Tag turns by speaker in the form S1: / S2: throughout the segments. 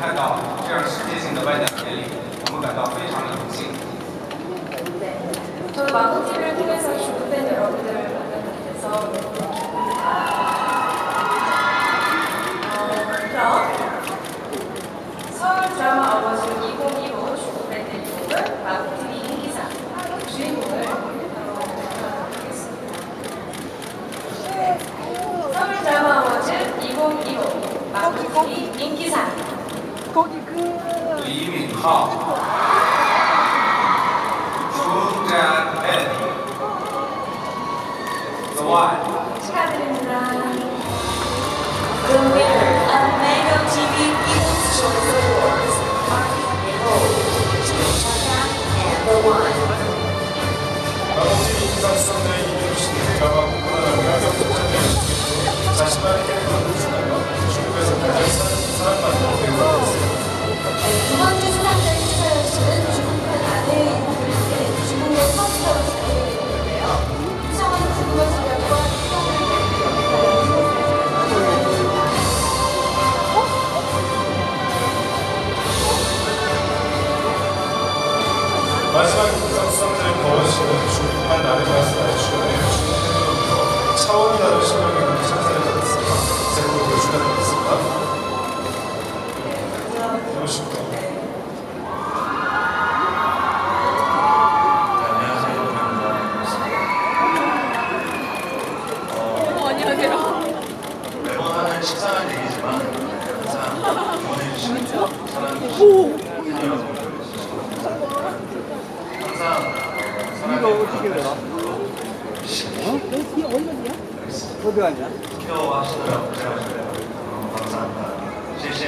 S1: 看到这样世界性的颁奖典礼，我们感到非常的荣幸。
S2: 네. 저는 마고 TV를 통해서 중국 팬 여러분들을 만나게 돼서 너무 기쁩니다. 어, 그럼 서울 드라마 어워즈 2025 거기 인기상. 거기 그
S1: 리민하 중장맨 소환
S2: 축하드립니다.
S3: The winner of Mega TV Kids Choice Awards, Martin Nicole, Jim Chaka, and The One.
S4: 나머지 인간 선의 이름 신대가 공부하는 가격 자신만의 마지막 버원 씨는 중국판 나를 출연해 중국 팬으로부터 차원이 다른 가진 찬사를 받았습니다.
S5: 안녕하세요. 안녕하세요. 매번 하는 식상한 얘기지만 항상 응원해주시고 사랑해주시고 팬이라고 항상 사랑해주시고
S6: 어디 가냐?
S5: 케어하시느라고 고생하시네요. 너무 감사합니다.谢谢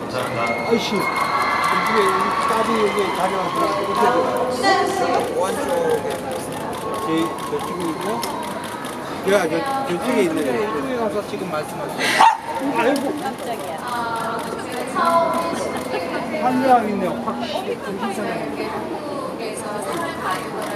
S5: 감사합니다.
S6: 아이씨, 이게 딸이 여기 자리 와서 어떻게 돼? 오른쪽에. 제, 저쪽에 있고, 야, 저, 저쪽에 있네. 저쪽에 가서 지금 말씀하세요. 아이고. 깜짝이야. 한 사람 있네, 확.
S2: time.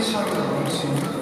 S4: Cristo adorou o Senhor.